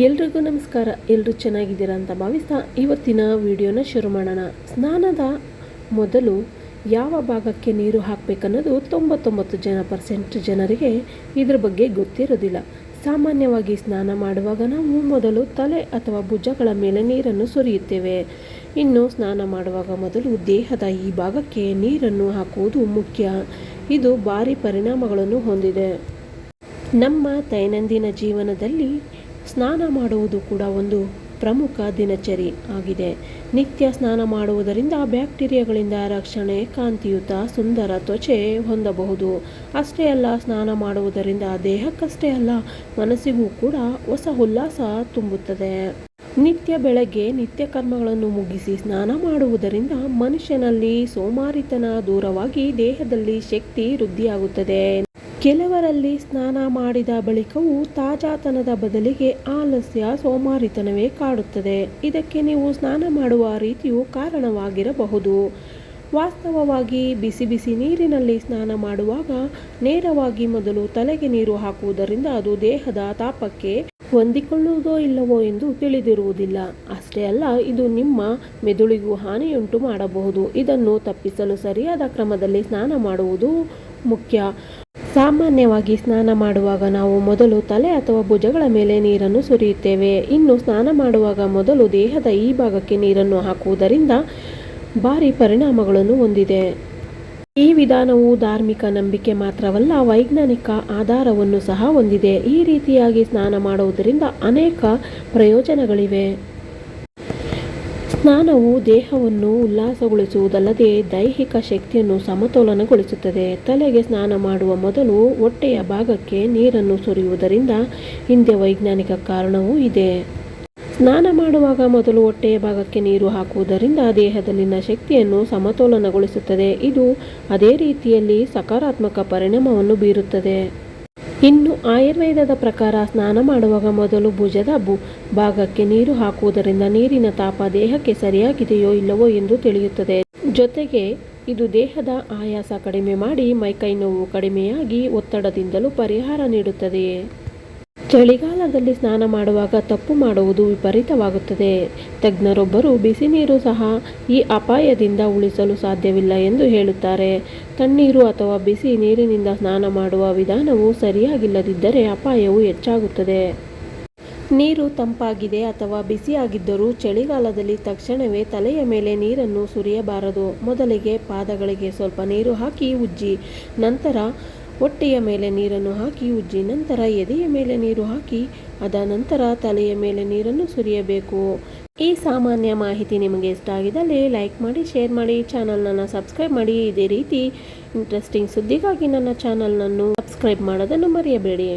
ಎಲ್ರಿಗೂ ನಮಸ್ಕಾರ. ಎಲ್ಲರೂ ಚೆನ್ನಾಗಿದ್ದೀರಾ ಅಂತ ಭಾವಿಸ್ತಾ ಇವತ್ತಿನ ವಿಡಿಯೋನ ಶುರು ಮಾಡೋಣ. ಸ್ನಾನದ ಮೊದಲು ಯಾವ ಭಾಗಕ್ಕೆ ನೀರು ಹಾಕಬೇಕನ್ನೋದು ತೊಂಬತ್ತೊಂಬತ್ತು ಜನ ಪರ್ಸೆಂಟ್ ಜನರಿಗೆ ಇದ್ರ ಬಗ್ಗೆ ಗೊತ್ತಿರೋದಿಲ್ಲ. ಸಾಮಾನ್ಯವಾಗಿ ಸ್ನಾನ ಮಾಡುವಾಗ ನಾವು ಮೊದಲು ತಲೆ ಅಥವಾ ಭುಜಗಳ ಮೇಲೆ ನೀರನ್ನು ಸುರಿಯುತ್ತೇವೆ. ಇನ್ನು ಸ್ನಾನ ಮಾಡುವಾಗ ಮೊದಲು ದೇಹದ ಈ ಭಾಗಕ್ಕೆ ನೀರನ್ನು ಹಾಕುವುದು ಮುಖ್ಯ. ಇದು ಭಾರಿ ಪರಿಣಾಮಗಳನ್ನು ಹೊಂದಿದೆ. ನಮ್ಮ ದೈನಂದಿನ ಜೀವನದಲ್ಲಿ ಸ್ನಾನ ಮಾಡುವುದು ಕೂಡ ಒಂದು ಪ್ರಮುಖ ದಿನಚರಿ ಆಗಿದೆ. ನಿತ್ಯ ಸ್ನಾನ ಮಾಡುವುದರಿಂದ ಬ್ಯಾಕ್ಟೀರಿಯಾಗಳಿಂದ ರಕ್ಷಣೆ, ಕಾಂತಿಯುತ, ಸುಂದರ ತ್ವಚೆ ಹೊಂದಬಹುದು. ಅಷ್ಟೇ ಅಲ್ಲ, ಸ್ನಾನ ಮಾಡುವುದರಿಂದ ದೇಹಕ್ಕಷ್ಟೇ ಅಲ್ಲ, ಮನಸ್ಸಿಗೂ ಕೂಡ ಹೊಸ ಉಲ್ಲಾಸ ತುಂಬುತ್ತದೆ. ನಿತ್ಯ ಬೆಳಗ್ಗೆ ನಿತ್ಯ ಕರ್ಮಗಳನ್ನು ಮುಗಿಸಿ ಸ್ನಾನ ಮಾಡುವುದರಿಂದ ಮನುಷ್ಯನಲ್ಲಿ ಸೋಮಾರಿತನ ದೂರವಾಗಿ ದೇಹದಲ್ಲಿ ಶಕ್ತಿ ವೃದ್ಧಿಯಾಗುತ್ತದೆ. ಕೆಲವರಲ್ಲಿ ಸ್ನಾನ ಮಾಡಿದ ಬಳಿಕವೂ ತಾಜಾತನದ ಬದಲಿಗೆ ಆಲಸ್ಯ ಸೋಮಾರಿತನವೇ ಕಾಡುತ್ತದೆ. ಇದಕ್ಕೆ ನೀವು ಸ್ನಾನ ಮಾಡುವ ರೀತಿಯು ಕಾರಣವಾಗಿರಬಹುದು. ವಾಸ್ತವವಾಗಿ ಬಿಸಿ ಬಿಸಿ ನೀರಿನಲ್ಲಿ ಸ್ನಾನ ಮಾಡುವಾಗ ನೇರವಾಗಿ ಮೊದಲು ತಲೆಗೆ ನೀರು ಹಾಕುವುದರಿಂದ ಅದು ದೇಹದ ತಾಪಕ್ಕೆ ಹೊಂದಿಕೊಳ್ಳುವುದೋ ಇಲ್ಲವೋ ಎಂದು ತಿಳಿದಿರುವುದಿಲ್ಲ. ಅಷ್ಟೇ ಅಲ್ಲ, ಇದು ನಿಮ್ಮ ಮೆದುಳಿಗೂ ಹಾನಿಯುಂಟು ಮಾಡಬಹುದು. ಇದನ್ನು ತಪ್ಪಿಸಲು ಸರಿಯಾದ ಕ್ರಮದಲ್ಲಿ ಸ್ನಾನ ಮಾಡುವುದು ಮುಖ್ಯ. ಸಾಮಾನ್ಯವಾಗಿ ಸ್ನಾನ ಮಾಡುವಾಗ ನಾವು ಮೊದಲು ತಲೆ ಅಥವಾ ಭುಜಗಳ ಮೇಲೆ ನೀರನ್ನು ಸುರಿಯುತ್ತೇವೆ. ಇನ್ನು ಸ್ನಾನ ಮಾಡುವಾಗ ಮೊದಲು ದೇಹದ ಈ ಭಾಗಕ್ಕೆ ನೀರನ್ನು ಹಾಕುವುದರಿಂದ ಭಾರಿ ಪರಿಣಾಮಗಳನ್ನು ಹೊಂದಿದೆ. ಈ ವಿಧಾನವು ಧಾರ್ಮಿಕ ನಂಬಿಕೆ ಮಾತ್ರವಲ್ಲ, ವೈಜ್ಞಾನಿಕ ಆಧಾರವನ್ನು ಸಹ ಹೊಂದಿದೆ. ಈ ರೀತಿಯಾಗಿ ಸ್ನಾನ ಮಾಡುವುದರಿಂದ ಅನೇಕ ಪ್ರಯೋಜನಗಳಿವೆ. ಸ್ನಾನವು ದೇಹವನ್ನು ಉಲ್ಲಾಸಗೊಳಿಸುವುದಲ್ಲದೆ ದೈಹಿಕ ಶಕ್ತಿಯನ್ನು ಸಮತೋಲನಗೊಳಿಸುತ್ತದೆ. ತಲೆಗೆ ಸ್ನಾನ ಮಾಡುವ ಮೊದಲು ಹೊಟ್ಟೆಯ ಭಾಗಕ್ಕೆ ನೀರನ್ನು ಸುರಿಯುವುದರಿಂದ ಹಿಂದೆ ವೈಜ್ಞಾನಿಕ ಕಾರಣವೂ ಇದೆ. ಸ್ನಾನ ಮಾಡುವಾಗ ಮೊದಲು ಹೊಟ್ಟೆಯ ಭಾಗಕ್ಕೆ ನೀರು ಹಾಕುವುದರಿಂದ ದೇಹದಲ್ಲಿನ ಶಕ್ತಿಯನ್ನು ಸಮತೋಲನಗೊಳಿಸುತ್ತದೆ. ಇದು ಅದೇ ರೀತಿಯಲ್ಲಿ ಸಕಾರಾತ್ಮಕ ಪರಿಣಾಮವನ್ನು ಬೀರುತ್ತದೆ. ಇನ್ನು ಆಯುರ್ವೇದದ ಪ್ರಕಾರ ಸ್ನಾನ ಮಾಡುವಾಗ ಮೊದಲು ಭುಜದ ಭೂ ಭಾಗಕ್ಕೆ ನೀರು ಹಾಕುವುದರಿಂದ ನೀರಿನ ತಾಪ ದೇಹಕ್ಕೆ ಸರಿಯಾಗಿದೆಯೋ ಇಲ್ಲವೋ ಎಂದು ತಿಳಿಯುತ್ತದೆ. ಜೊತೆಗೆ ಇದು ದೇಹದ ಆಯಾಸ ಕಡಿಮೆ ಮಾಡಿ ಮೈಕೈ ನೋವು ಕಡಿಮೆಯಾಗಿ ಒತ್ತಡದಿಂದಲೂ ಪರಿಹಾರ ನೀಡುತ್ತದೆಯೇ? ಚಳಿಗಾಲದಲ್ಲಿ ಸ್ನಾನ ಮಾಡುವಾಗ ತಪ್ಪು ಮಾಡುವುದು ವಿಪರೀತವಾಗುತ್ತದೆ. ತಜ್ಞರೊಬ್ಬರು ಬಿಸಿ ನೀರು ಸಹ ಈ ಅಪಾಯದಿಂದ ಉಳಿಸಲು ಸಾಧ್ಯವಿಲ್ಲ ಎಂದು ಹೇಳುತ್ತಾರೆ. ತಣ್ಣೀರು ಅಥವಾ ಬಿಸಿ ನೀರಿನಿಂದ ಸ್ನಾನ ಮಾಡುವ ವಿಧಾನವು ಸರಿಯಾಗಿಲ್ಲದಿದ್ದರೆ ಅಪಾಯವು ಹೆಚ್ಚಾಗುತ್ತದೆ. ನೀರು ತಂಪಾಗಿದೆ ಅಥವಾ ಬಿಸಿಯಾಗಿದ್ದರೂ ಚಳಿಗಾಲದಲ್ಲಿ ತಕ್ಷಣವೇ ತಲೆಯ ಮೇಲೆ ನೀರನ್ನು ಸುರಿಯಬಾರದು. ಮೊದಲಿಗೆ ಪಾದಗಳಿಗೆ ಸ್ವಲ್ಪ ನೀರು ಹಾಕಿ ಉಜ್ಜಿ, ನಂತರ ಹೊಟ್ಟೆಯ ಮೇಲೆ ನೀರನ್ನು ಹಾಕಿ, ಉಜ್ಜಿ, ನಂತರ ಎದೆಯ ಮೇಲೆ ನೀರು ಹಾಕಿ, ಅದ ನಂತರ ತಲೆಯ ಮೇಲೆ ನೀರನ್ನು ಸುರಿಯಬೇಕು. ಈ ಸಾಮಾನ್ಯ ಮಾಹಿತಿ ನಿಮಗೆ ಇಷ್ಟ ಆಗಿದ್ದಲ್ಲಿ ಲೈಕ್ ಮಾಡಿ, ಶೇರ್ ಮಾಡಿ, ಚಾನಲ್ನನ್ನು ಸಬ್ಸ್ಕ್ರೈಬ್ ಮಾಡಿ. ಇದೇ ರೀತಿ ಇಂಟ್ರೆಸ್ಟಿಂಗ್ ಸುದ್ದಿಗಾಗಿ ನನ್ನ ಚಾನಲ್ನನ್ನು ಸಬ್ಸ್ಕ್ರೈಬ್ ಮಾಡೋದನ್ನು ಮರೆಯಬೇಡಿ.